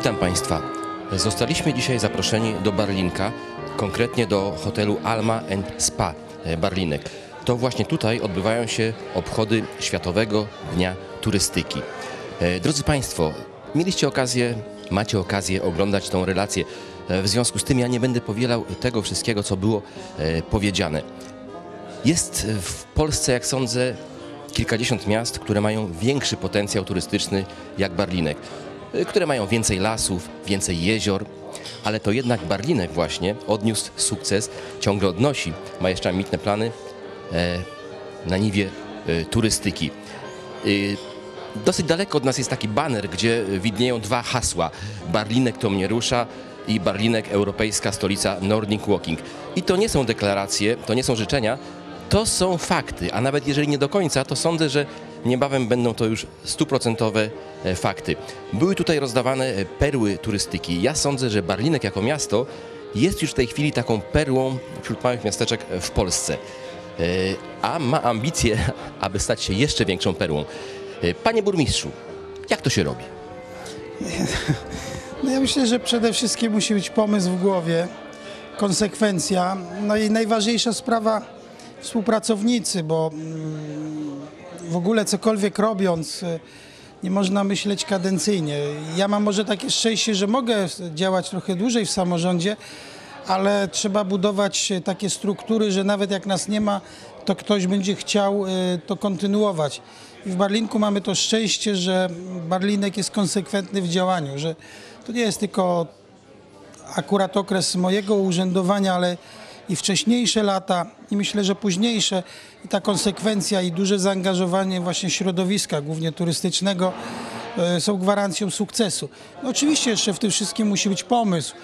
Witam Państwa. Zostaliśmy dzisiaj zaproszeni do Barlinka, konkretnie do hotelu Alma Spa e, Barlinek. To właśnie tutaj odbywają się obchody Światowego Dnia Turystyki. E, Drodzy Państwo, mieliście okazję, macie okazję oglądać tą relację. E, W związku z tym ja nie będę powielał tego wszystkiego, co było powiedziane. Jest w Polsce, jak sądzę, kilkadziesiąt miast, które mają większy potencjał turystyczny jak Barlinek, które mają więcej lasów, więcej jezior, ale to jednak Barlinek właśnie odniósł sukces, ciągle odnosi, ma jeszcze ambitne plany e, na niwie e, turystyki. Y, Dosyć daleko od nas jest taki baner, gdzie widnieją dwa hasła. Barlinek to mnie rusza i Barlinek Europejska Stolica Nordic Walking. I to nie są deklaracje, to nie są życzenia, to są fakty, a nawet jeżeli nie do końca, to sądzę, że niebawem będą to już stuprocentowe e, fakty. Były tutaj rozdawane e, perły turystyki. Ja sądzę, że Barlinek jako miasto jest już w tej chwili taką perłą wśród małych miasteczek w Polsce. E, A ma ambicje, aby stać się jeszcze większą perłą. Panie burmistrzu, jak to się robi? No ja myślę, że przede wszystkim musi być pomysł w głowie, konsekwencja. No i najważniejsza sprawa współpracownicy, bo mm, w ogóle cokolwiek robiąc, y, nie można myśleć kadencyjnie. Ja mam może takie szczęście, że mogę działać trochę dłużej w samorządzie, ale trzeba budować y, takie struktury, że nawet jak nas nie ma, to ktoś będzie chciał y, to kontynuować. I w Barlinku mamy to szczęście, że Barlinek jest konsekwentny w działaniu, że to nie jest tylko akurat okres mojego urzędowania, ale i wcześniejsze lata i myślę, że późniejsze i ta konsekwencja i duże zaangażowanie właśnie środowiska, głównie turystycznego e, są gwarancją sukcesu. No oczywiście jeszcze w tym wszystkim musi być pomysł,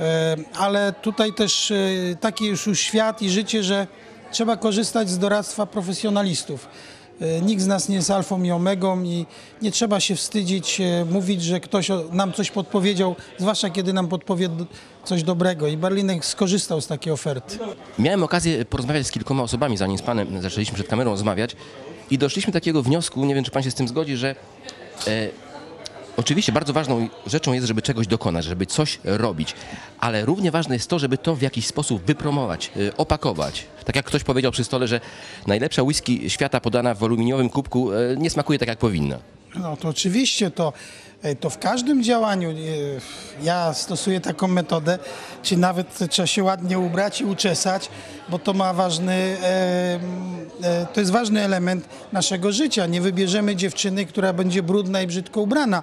e, ale tutaj też e, taki już już świat i życie, że trzeba korzystać z doradztwa profesjonalistów. E, Nikt z nas nie jest alfą i omegą i nie trzeba się wstydzić e, mówić, że ktoś nam coś podpowiedział, zwłaszcza kiedy nam podpowie coś dobrego. I Barlinek skorzystał z takiej oferty. Miałem okazję porozmawiać z kilkoma osobami, zanim z panem zaczęliśmy przed kamerą rozmawiać i doszliśmy do takiego wniosku, nie wiem czy pan się z tym zgodzi, że e, oczywiście bardzo ważną rzeczą jest, żeby czegoś dokonać, żeby coś robić, ale równie ważne jest to, żeby to w jakiś sposób wypromować, e, opakować. Tak jak ktoś powiedział przy stole, że najlepsza whisky świata podana w aluminiowym kubku e, nie smakuje tak jak powinna. No to oczywiście to, e, to w każdym działaniu e, ja stosuję taką metodę, czy nawet trzeba się ładnie ubrać i uczesać, bo to ma ważny, e, to jest ważny element naszego życia. Nie wybierzemy dziewczyny, która będzie brudna i brzydko ubrana.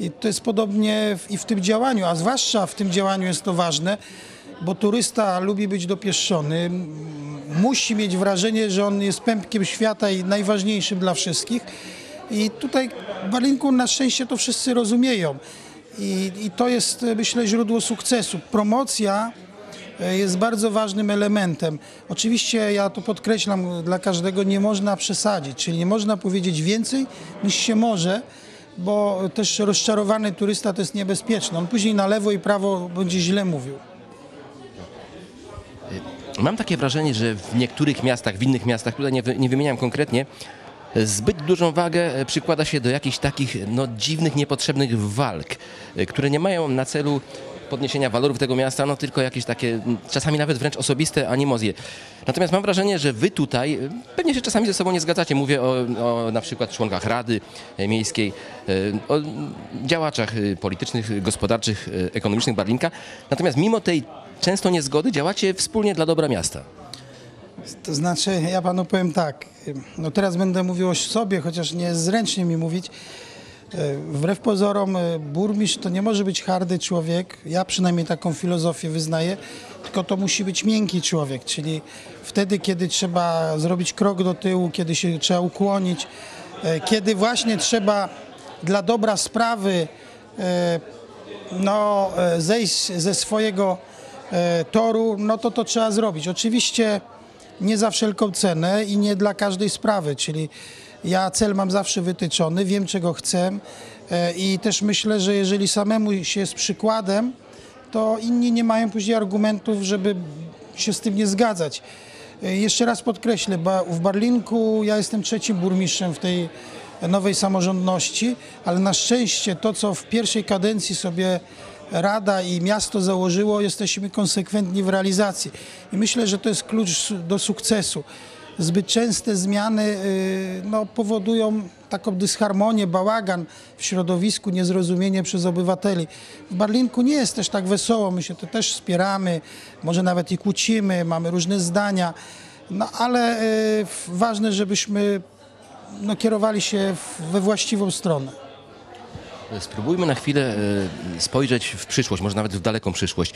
I to jest podobnie i w tym działaniu, a zwłaszcza w tym działaniu jest to ważne, bo turysta lubi być dopieszczony, musi mieć wrażenie, że on jest pępkiem świata i najważniejszym dla wszystkich. I tutaj w Barlinku na szczęście to wszyscy rozumieją. I, I to jest, e, myślę, źródło sukcesu. Promocja e, jest bardzo ważnym elementem. Oczywiście ja to podkreślam dla każdego, nie można przesadzić, czyli nie można powiedzieć więcej niż się może, bo też rozczarowany turysta to jest niebezpieczne. On później na lewo i prawo będzie źle mówił. Mam takie wrażenie, że w niektórych miastach, w innych miastach, tutaj nie, nie wymieniam konkretnie, zbyt dużą wagę e, przykłada się do jakichś takich no, dziwnych, niepotrzebnych walk, e, które nie mają na celu podniesienia walorów tego miasta, no tylko jakieś takie, czasami nawet wręcz osobiste animozje. Natomiast mam wrażenie, że wy tutaj e, pewnie się czasami ze sobą nie zgadzacie. Mówię o, o na przykład członkach Rady Miejskiej, o działaczach politycznych, gospodarczych, ekonomicznych Barlinka. Natomiast mimo tej często niezgody działacie wspólnie dla dobra miasta. To znaczy, ja panu powiem tak, no teraz będę mówił o sobie, chociaż nie jest zręcznie mi mówić. E, Wbrew pozorom e, burmistrz to nie może być hardy człowiek, ja przynajmniej taką filozofię wyznaję, tylko to musi być miękki człowiek, czyli wtedy, kiedy trzeba zrobić krok do tyłu, kiedy się trzeba ukłonić, e, kiedy właśnie trzeba dla dobra sprawy no, zejść ze swojego toru, no to to trzeba zrobić. Oczywiście nie za wszelką cenę i nie dla każdej sprawy, czyli ja cel mam zawsze wytyczony, wiem czego chcę e, i też myślę, że jeżeli samemu się z przykładem, to inni nie mają później argumentów, żeby się z tym nie zgadzać. E, Jeszcze raz podkreślę, w Barlinku ja jestem trzecim burmistrzem w tej nowej samorządności, ale na szczęście to, co w pierwszej kadencji sobie Rada i miasto założyło, jesteśmy konsekwentni w realizacji. I myślę, że to jest klucz do sukcesu. Zbyt częste zmiany y, no, powodują taką dysharmonię, bałagan w środowisku, niezrozumienie przez obywateli. W Barlinku nie jest też tak wesoło, my się to też wspieramy, może nawet i kłócimy, mamy różne zdania, no ale y, ważne, żebyśmy no, kierowali się we właściwą stronę. Spróbujmy na chwilę e, spojrzeć w przyszłość, może nawet w daleką przyszłość.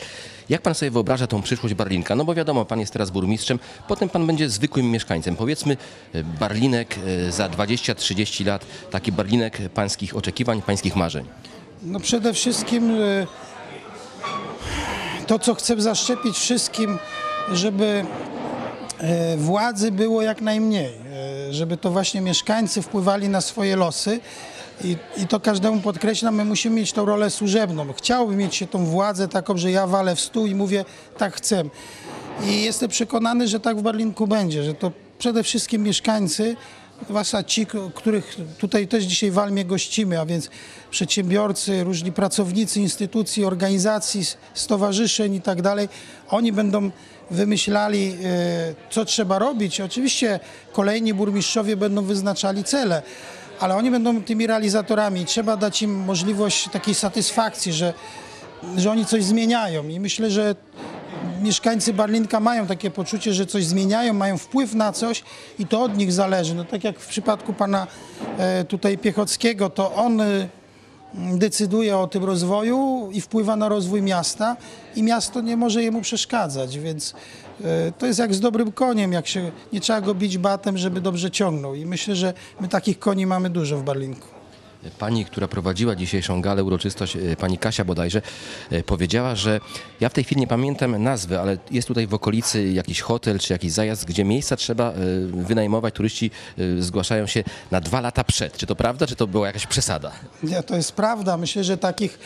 Jak pan sobie wyobraża tą przyszłość Barlinka? No bo wiadomo, pan jest teraz burmistrzem, potem pan będzie zwykłym mieszkańcem. Powiedzmy e, Barlinek e, za 20-30 lat, taki Barlinek pańskich oczekiwań, pańskich marzeń. No przede wszystkim to, co chcę zaszczepić wszystkim, żeby władzy było jak najmniej, żeby to właśnie mieszkańcy wpływali na swoje losy. I, I to każdemu podkreślam, my musimy mieć tą rolę służebną. Chciałbym mieć się tą władzę taką, że ja walę w stół i mówię, tak chcę. I jestem przekonany, że tak w Barlinku będzie, że to przede wszystkim mieszkańcy, zwłaszcza ci, których tutaj też dzisiaj w Almie gościmy, a więc przedsiębiorcy, różni pracownicy instytucji, organizacji, stowarzyszeń i tak dalej, oni będą wymyślali, e, co trzeba robić. Oczywiście kolejni burmistrzowie będą wyznaczali cele, ale oni będą tymi realizatorami. Trzeba dać im możliwość takiej satysfakcji, że, że oni coś zmieniają. I myślę, że mieszkańcy Barlinka mają takie poczucie, że coś zmieniają, mają wpływ na coś i to od nich zależy. No tak jak w przypadku pana e, tutaj Piechockiego, to on e, decyduje o tym rozwoju i wpływa na rozwój miasta i miasto nie może jemu przeszkadzać, więc to jest jak z dobrym koniem, jak się nie trzeba go bić batem, żeby dobrze ciągnął i myślę, że my takich koni mamy dużo w Barlinku. Pani, która prowadziła dzisiejszą galę, uroczystość, e, pani Kasia bodajże, e, powiedziała, że ja w tej chwili nie pamiętam nazwy, ale jest tutaj w okolicy jakiś hotel czy jakiś zajazd, gdzie miejsca trzeba e, wynajmować. Turyści e, zgłaszają się na dwa lata przed. Czy to prawda, czy to była jakaś przesada? Nie, to jest prawda. Myślę, że takich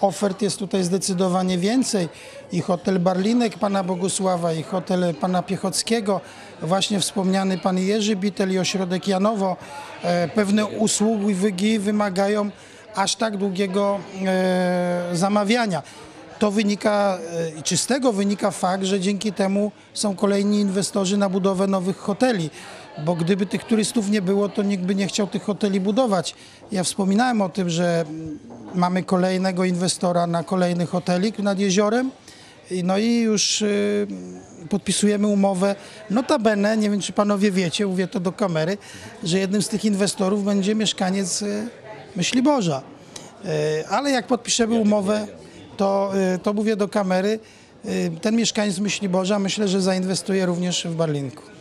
ofert jest tutaj zdecydowanie więcej. I hotel Barlinek pana Bogusława, i hotel pana Piechockiego, właśnie wspomniany pan Jerzy Bitel i ośrodek Janowo. E, pewne usługi wymagają aż tak długiego e, zamawiania. To wynika, e, czy z tego wynika fakt, że dzięki temu są kolejni inwestorzy na budowę nowych hoteli, bo gdyby tych turystów nie było, to nikt by nie chciał tych hoteli budować. Ja wspominałem o tym, że mamy kolejnego inwestora na kolejny hotelik nad jeziorem. No i już y, podpisujemy umowę. Notabene, nie wiem czy panowie wiecie, mówię to do kamery, że jednym z tych inwestorów będzie mieszkaniec y, Myśliborza. Y, ale jak podpiszemy umowę, to, to mówię do kamery, ten mieszkaniec Myśliborza myślę, że zainwestuje również w Barlinku.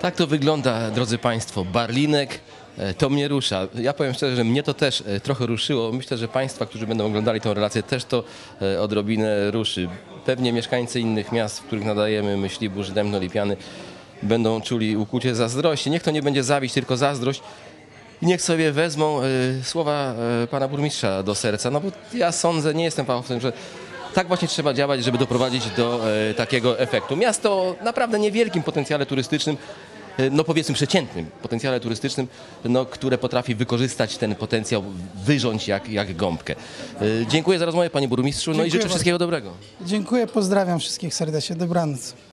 Tak to wygląda, drodzy Państwo. Barlinek e, to mnie rusza. Ja powiem szczerze, że mnie to też e, trochę ruszyło. Myślę, że Państwa, którzy będą oglądali tę relację, też to e, odrobinę ruszy. Pewnie mieszkańcy innych miast, w których nadajemy Myślibórz, Dębno, Lipiany, będą czuli ukłucie zazdrości. Niech to nie będzie zawiść, tylko zazdrość. I niech sobie wezmą słowa pana burmistrza do serca, no bo ja sądzę, nie jestem fachowcem, że tak właśnie trzeba działać, żeby doprowadzić do takiego efektu. Miasto o naprawdę niewielkim potencjale turystycznym, no powiedzmy przeciętnym potencjale turystycznym, no, które potrafi wykorzystać ten potencjał, wyrząć jak, jak gąbkę. E, Dziękuję za rozmowę panie burmistrzu, no i życzę bardzo. wszystkiego dobrego. Dziękuję, pozdrawiam wszystkich serdecznie. Dobranoc.